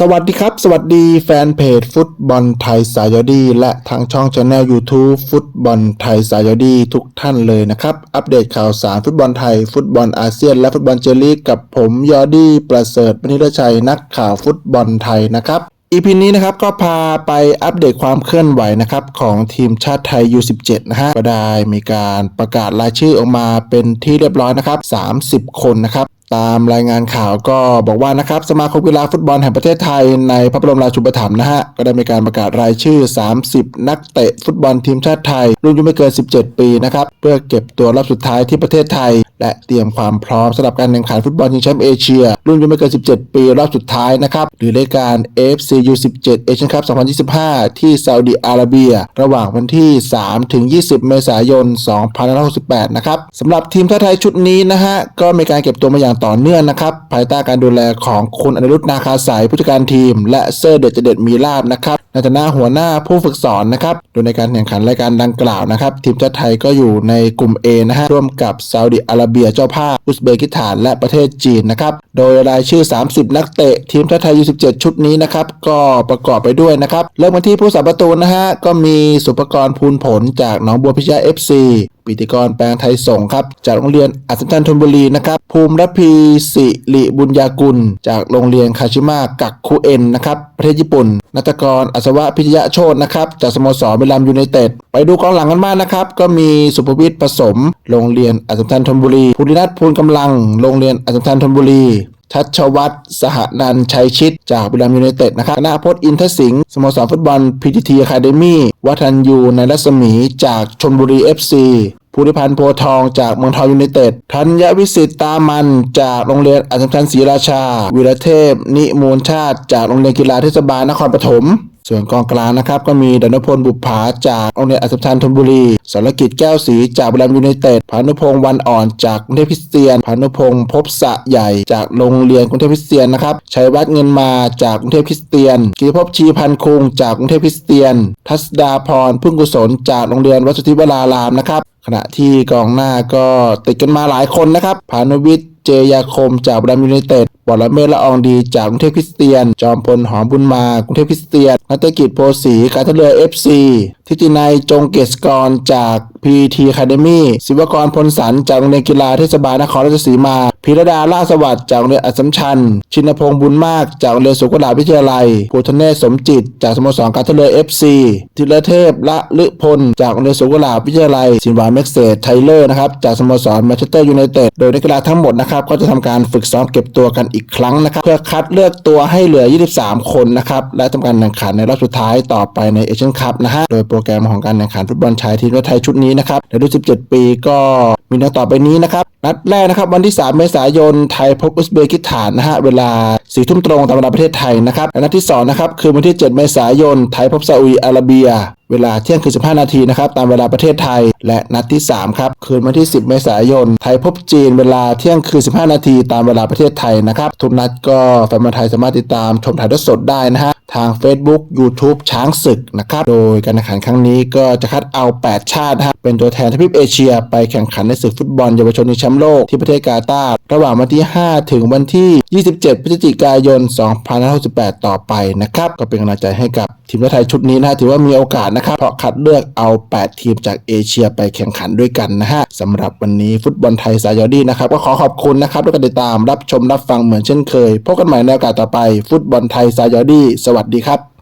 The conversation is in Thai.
สวัสดีครับ สวัสดีแฟนเพจฟุตบอลไทยสายดีและทางช่องช anel YouTube ฟุตบอลไทยสายดีทุกท่านเลยนะครับ อัปเดตข่าวสารฟุตบอลไทย ฟุตบอลอาเซียน และฟุตบอลเจลีกกับผมยอดี้ประเสริฐมณิรชัยนักข่าวฟุตบอลไทยนะครับอีพีนี้นะครับก็พาไปอัปเดตความเคลื่อนไหวนะครับของทีมชาติไทย U17 นะฮะก็ได้มีการประกาศรายชื่อออกมาเป็นที่เรียบร้อยนะครับ 30 คนนะครับ ตามรายงานข่าวก็บอกว่านะครับสมาคมกีฬาฟุตบอลแห่งประเทศไทยในพระบรมราชูปถัมภ์นะฮะก็ได้มีการประกาศรายชื่อ 30 นักเตะฟุตบอลทีมชาติไทย รุ่นอายุไม่เกิน 17 ปีนะครับเพื่อเก็บตัวรอบสุดท้ายที่ประเทศไทย และเตรียมความพร้อมสำหรับการแข่งขันฟุตบอลชิงแชมป์เอเชีย รุ่นอายุไม่เกิน 17 ปีรอบสุดท้ายนะครับหรือรายการ AFC U17 Asian Cup 2025 ที่ซาอุดิอาระเบีย ระหว่างวันที่ 3 ถึง 20 เมษายน 2568 นะครับสำหรับทีมชาติไทยชุดนี้นะฮะก็มีการเก็บตัวมาอย่างต่อเนื่องนะครับ ภายใต้การดูแลของคุณอนุรุตนาคาสายผู้จัดการทีม และเซอร์เดชเจเดชมีลาบนะครับ ในฐานะหัวหน้าผู้ฝึกสอนนะครับ โดยในการแข่งขันรายการดังกล่าวนะครับ ทีมชาติไทยก็อยู่ในกลุ่ม A นะฮะร่วมกับซาอุดิอาระเบียเจ้าภาพ อุซเบกิสถาน และประเทศจีนนะครับ โดยรายชื่อ 30 นักเตะ ทีมชาติไทย U17 ชุดนี้นะครับ ก็ประกอบไปด้วยนะครับ เริ่มกันที่ผู้สาประตูนะฮะ ก็มีสุปกรณ์ภูลผลจากหนองบัวพิชยา FC ปิติกรแปลงไทยส่งครับ จากโรงเรียนอัศชันธนบุรีนะครับ ภูมิรพีสิริบุญญากุล จากโรงเรียนคาชิมะกักคุเอ็นนะครับ ประเทศญี่ปุ่น นัตกรอัศสวะพิทยาโชตนะครับจากสโมสรเบลัมยูไนเต็ดไปดูกองหลังกันบ้างนะครับ ก็มีสุภวิทย์ผสม โรงเรียนอัศชันธนบุรีภูรินัทภูลกำลัง โรงเรียนอัศชันธนบุรีชัชวัตรสหนันชัยชิตจากบุรีรัมย์ยูไนเต็ดนะครับนาพจน์อินทสิงห์สโมสรฟุตบอลพีทีทีอะคาเดมี่วัฒนยูในรัศมีจากชนบุรีเอฟซีภูริพันธ์โพทองจากเมืองทองยูไนเต็ดธัญวิสิตตามันจากโรงเรียนอัศชันศรีราชาวีรเทพ นิมูลชาติ จากโรงเรียนกีฬาเทศบาลนครปฐม ส่วนกองกลางนะครับก็มีดนพลบุปผาจากโรงเรียนอัสสัมชัญธนบุรีสรกิจแก้วศรีจากบุรีรัมยูไนเต็ดพานุพงศ์วันอ่อนจากกรุงเทพคริสเตียนพานุพงศ์ภพบสะใหญ่จากโรงเรียนกรุงเทพคริสเตียนนะครับชัยวัฒน์เงินมาจากกรุงเทพคริสเตียนกิติภพชีพันคุงจากกรุงเทพคริสเตียน ทัศดาพรพึ่งกุศลจากโรงเรียนวัดสุทธิวรารามนะครับขณะที่กองหน้าก็ติดกันมาหลายคนนะครับพานุวิทย์เจยาคมจากบุรีรัมยูไนเต็ด บอลเมลละอองดีจากกรุงเทพคริสเตียน จอมพลหอมบุญมากรุงเทพคริสเตียนนักเตะกิจโพสีการท่าเรือเอฟซี ทิตินัยจงเกษกรจากพีทีคาเดมี่ศิวกรพลสันจากโรงเรียนกีฬาเทศบาลนครราชสีมาพิรดาล่าสวัสดิ์จากโรงเรียนอัสสัมชัญ ชินพงษ์บุญมากจากโรงเรียนสุขลาวิทยาลัยภูทะเนศสมจิต จากสโมสรการท่าเรือเอฟซีธีรเทพละลึพล จากโรงเรียนสุขลาวิทยาลัย สินวาเม็กเซตไทเลอร์นะครับจากสโมสรแมนเชสเตอร์ยูไนเต็ดโดยนักกีฬาทั้งหมดนะครับก็จะทำการฝึกซ้อมเก็บตัวกันอีกครั้งนะครับเพื่อคัดเลือกตัวให้เหลือ 23 คนนะครับและทำการแข่งขันในรอบสุดท้ายต่อไปในเอเชียนคัพนะฮะโดยโปรรแกรมของการแข่งขันฟุตบอลชายทีมชาติไทยชุดนี้นะครับในรุ่น 17 ปีก็มีนัดต่อไปนี้นะครับ นัดแรกนะครับ วันที่ 3 เมษายน ไทยพบอุซเบกิสถานนะฮะ เวลา4ทุ่มตรงตามเวลาประเทศไทยนะครับและนัดที่ 2 นะครับ คือวันที่ 7 เมษายน ไทยพบซาอุดิอาระเบีย เวลาเที่ยงคืน15 นาทีนะครับตามเวลาประเทศไทยและนัดที่ 3 ครับ คืนวันที่ 10 เมษายน ไทยพบจีนเวลาเที่ยงคืน 15 นาทีตามเวลาประเทศไทยนะครับ ทุกนัดก็แฟนบอลไทยสามารถติดตามชมถ่ายทอดสดได้นะฮะทาง Facebook YouTube ช้างศึกนะครับ โดยการแข่งขันครั้งนี้ก็จะคัดเอา 8 ชาติฮะเป็นตัวแทนทวีปเอเชีย ไปแข่งขันในศึกฟุตบอลเยาวชนชิงแชมป์โลกที่ประเทศกาตาร์ระหว่างวันที่ 5 ถึงวันที่ 27 พฤศจิกายน 2568 ต่อไปนะครับก็เป็นกำลังใจให้กับทีมชาติไทยชุดนี้นะถือว่ามีโอกาสนะครับเพราะคัดเลือกเอา 8 ทีมจากเอเชียไปแข่งขันด้วยกันนะฮะสำหรับวันนี้ฟุตบอลไทยสายอดีนะครับก็ขอขอบคุณนะครับด้วยการติดตามรับชมรับฟังเหมือนเช่นเคยพบกันใหม่ในโอกาสต่อไป ฟุตบอลไทยสายอดีสวัสดีครับ